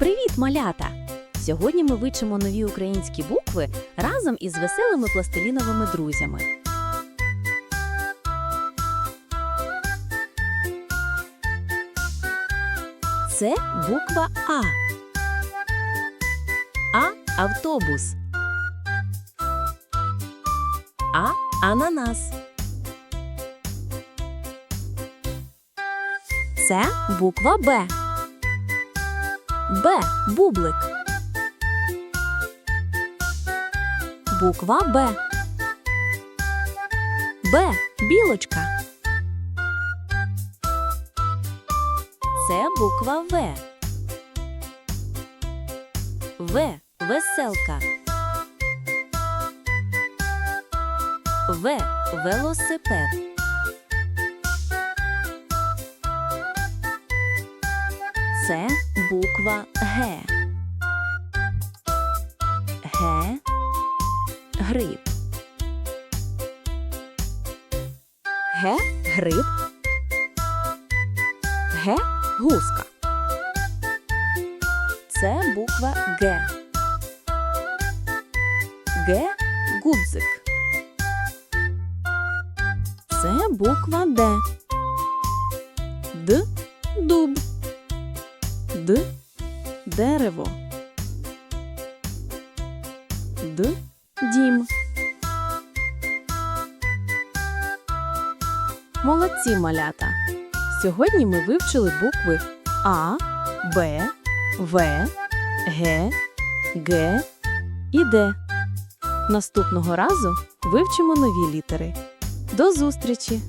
Привіт, малята! Сьогодні ми вивчимо нові українські букви разом із веселими пластиліновими друзями. Це буква А. А автобус. А ананас. Це буква Б. Б. Бублик. Буква Б. Б. Білочка. Це буква В. В. Веселка. В. Велосипед. Це буква Г. Г. Гриб. Г. Гриб. Г. Гуска. Це буква Г. Г. Гудзик. Це буква Д. Дерево. Д. Дім. Молодці малята. Сьогодні ми вивчили букви А, Б, В, Г, Г і Д. Наступного разу вивчимо нові літери. До зустрічі!